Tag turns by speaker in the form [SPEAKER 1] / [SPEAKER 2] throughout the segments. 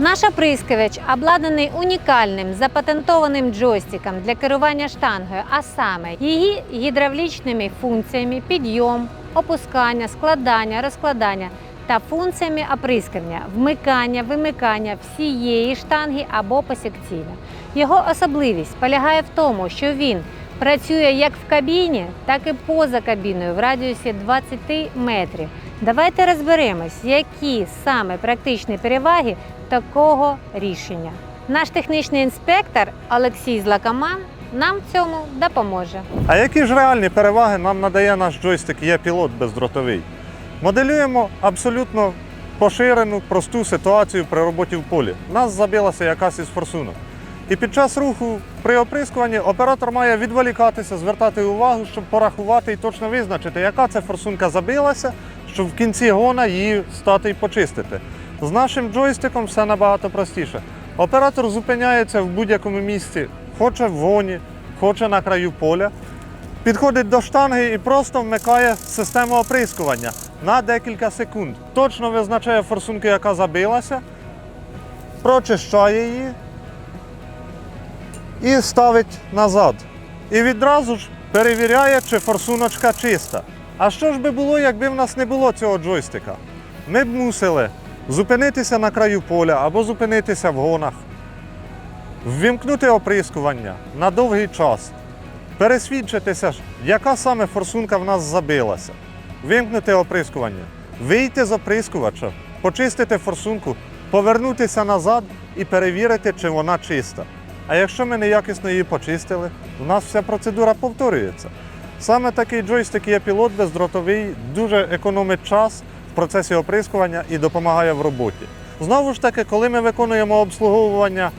[SPEAKER 1] Наш оприскувач обладнаний унікальним запатентованим джойстиком для керування штангою, а саме її гідравлічними функціями підйом, опускання, складання, розкладання та функціями оприскування, вмикання, вимикання всієї штанги або посекційно. Його особливість полягає в тому, що він працює як в кабіні, так і поза кабіною в радіусі 20 метрів. Давайте розберемось, які саме практичні переваги такого рішення. Наш технічний інспектор Олексій Злакаман нам в цьому допоможе.
[SPEAKER 2] А які ж реальні переваги нам надає наш джойстик є пілот бездротовий? Моделюємо абсолютно поширену, просту ситуацію при роботі в полі. Нас забилася якась із форсунок. І під час руху при оприскуванні оператор має відволікатися, звертати увагу, щоб порахувати і точно визначити, яка це форсунка забилася, щоб в кінці гона її стати і почистити. З нашим джойстиком все набагато простіше. Оператор зупиняється в будь-якому місці, хоче в гоні, хоче на краю поля, підходить до штанги і просто вмикає систему оприскування на декілька секунд. Точно визначає форсунку, яка забилася, прочищає її і ставить назад. І відразу ж перевіряє, чи форсуночка чиста. А що ж би було, якби в нас не було цього джойстика? Ми б мусили зупинитися на краю поля або зупинитися в гонах, ввімкнути оприскування на довгий час, пересвідчитися, яка саме форсунка в нас забилася, вимкнути оприскування, вийти з оприскувача, почистити форсунку, повернутися назад і перевірити, чи вона чиста. А якщо ми неякісно її почистили, у нас вся процедура повторюється. Саме такий джойстик є пілот бездротовий, дуже економить час в процесі оприскування і допомагає в роботі. Знову ж таки, коли ми виконуємо обслуговування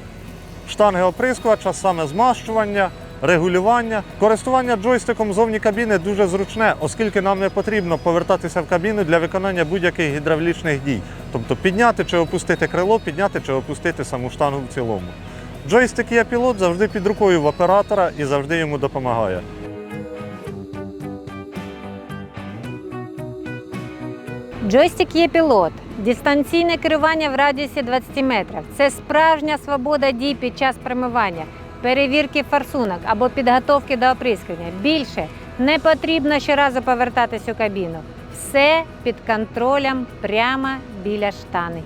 [SPEAKER 2] штанги оприскувача, саме змащування, регулювання. Користування джойстиком зовні кабіни дуже зручне, оскільки нам не потрібно повертатися в кабіну для виконання будь-яких гідравлічних дій. Тобто підняти чи опустити крило, підняти чи опустити саму штангу в цілому. Джойстик є пілот завжди під рукою в оператора і завжди йому допомагає.
[SPEAKER 1] Джойстик є пілот, дистанційне керування в радіусі 20 метрів. Це справжня свобода дій під час примивання, перевірки форсунок або підготовки до оприскування. Більше не потрібно щоразу повертатись у кабіну. Все під контролем прямо біля штанги.